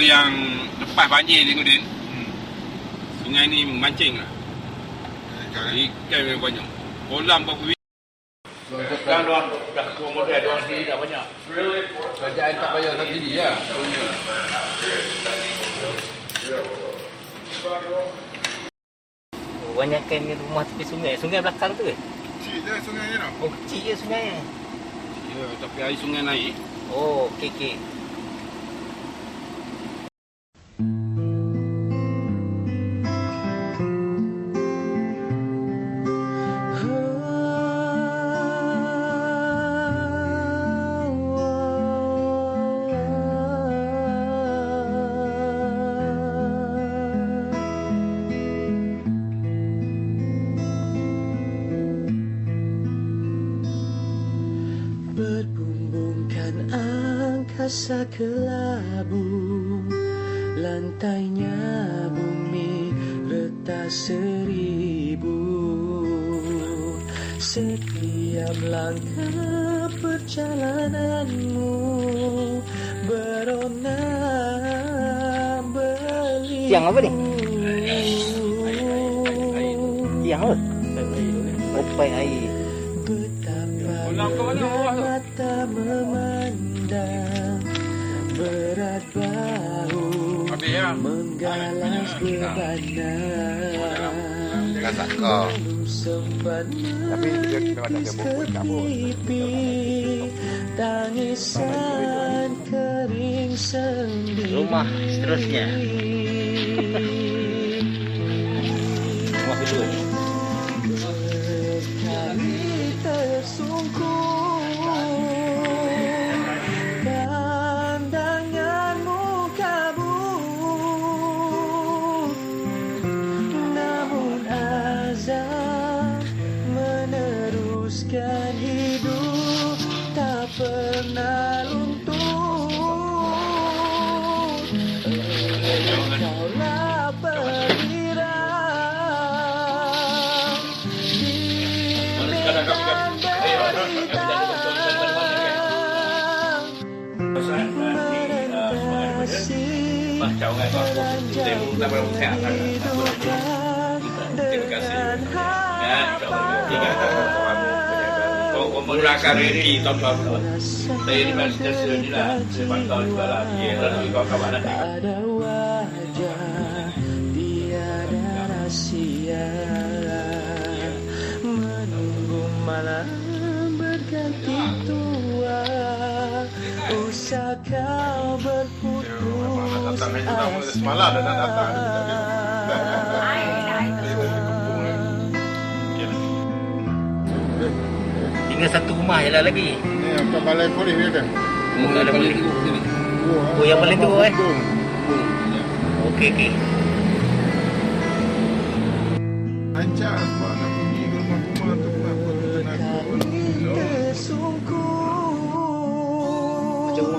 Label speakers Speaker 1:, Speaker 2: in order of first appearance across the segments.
Speaker 1: yang lepas banjir ni Kudin Sungai ni memancing lah Ikan memang banyak Kolam berapa biji
Speaker 2: Sekarang diorang dah keluar model, diorang sendiri dah banyak.
Speaker 3: Kerajaan tak payah nak diri ya.
Speaker 4: Banyakkan rumah tepi sungai. Sungai belakang tu ke?
Speaker 1: Kecil dah sungai ni tau
Speaker 4: Oh, kecil je sungai.
Speaker 1: Ya, tapi air sungai naik
Speaker 4: Oh, okey okey.
Speaker 5: Berbumbungkan angkasa kelabu Lantainya bumi retas seribu Setiap langkah perjalananmu Berona beliau
Speaker 4: Tiang apa ni? Tiang apa? Paip air.
Speaker 5: Betapa
Speaker 1: Kolam kau
Speaker 5: mata Menggalas
Speaker 3: tak kau.
Speaker 5: Belum sempat
Speaker 3: Tapi dia memang dah ada buku tak pun.
Speaker 5: pipi Tangisan kering sendiri
Speaker 4: Rumah seterusnya.
Speaker 5: Seranjang kehidupan Dengan
Speaker 1: Kau menggunakan rezeki tahun berapa Saya di Malaysia sendiri ni lah Saya pantau juga lah Ya, lalu kawan-kawan lah
Speaker 5: ada wajah tiada rahsia menunggu malam berganti tua usah kau berputus
Speaker 3: Semalam dah nak datang.
Speaker 4: Tinggal satu rumah je lah lagi.
Speaker 3: Ni apa balai polis dia dah.
Speaker 4: Oh, ada balik. Oh, yang paling tua, eh? Okey okey.
Speaker 3: Lancar sebab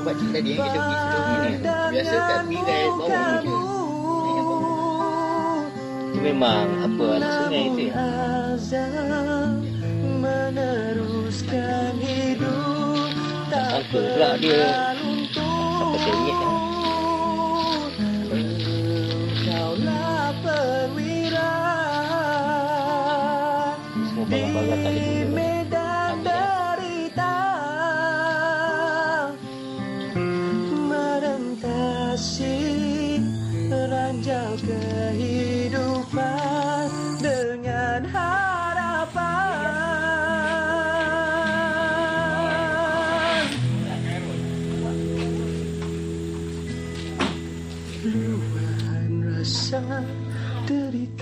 Speaker 4: Rumah pakcik tadi yang kita pergi sebelum ni. Biasa kat birai bawah ni je. Itu memang apa anak sungai itu ya.
Speaker 5: meneruskan hidup tak
Speaker 4: Sangka pula dia sampai teringit kan.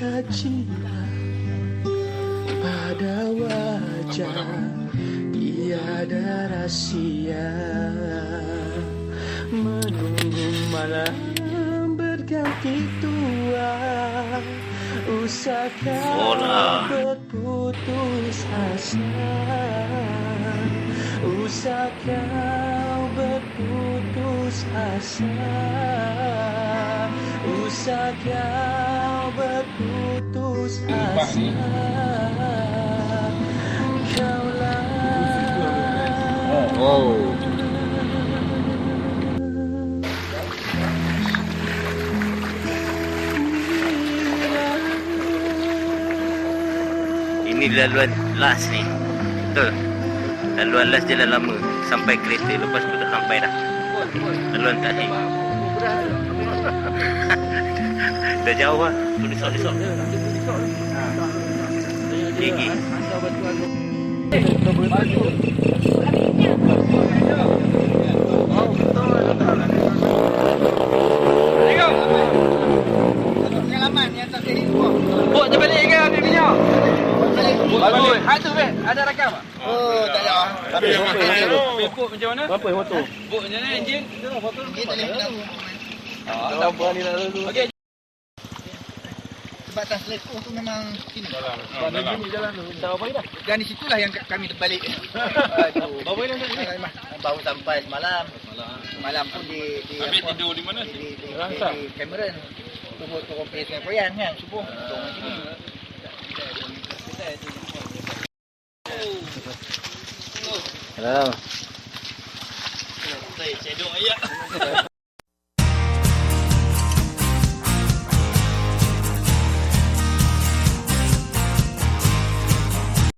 Speaker 5: Derita jiwa pada wajah tiada rahsia menunggu malam berganti tua. Usah kau
Speaker 4: Bola.
Speaker 5: berputus asa. Usah kau berputus asa. Usah kau putus asa. Kau
Speaker 4: oh. Ini laluan last ni. Betul. Laluan last jalan lama. Sampai kereta lepas tu tak sampai dah. Laluan tak dah jauh lah. Tu risau risau. Gigi.
Speaker 1: Buat je balik ke ambil minyak? Bagus. Hal tu weh, ada rakam tak?
Speaker 3: Oh, tak ada. Tapi
Speaker 1: Ambil bot macam mana?
Speaker 2: Apa yang motor?
Speaker 1: Bot macam mana enjin?
Speaker 3: Dia tak boleh.
Speaker 1: Ah, tak berani nak lalu. Okey.
Speaker 3: Sebab tas lekoh tu memang sini.
Speaker 1: Dalam.
Speaker 3: Dan di situlah yang kami terbalik.
Speaker 1: Berapa ini dah sini?
Speaker 3: Baru sampai semalam. Semalam pun di di
Speaker 1: Habis
Speaker 3: apa?
Speaker 1: tidur di mana?
Speaker 3: Di di, di,
Speaker 1: Rangsang.
Speaker 3: di Cameron. Turun turun pergi Sungai Poyan kan subuh. Turun sini.
Speaker 4: Hello.
Speaker 1: Saya cedok ayat.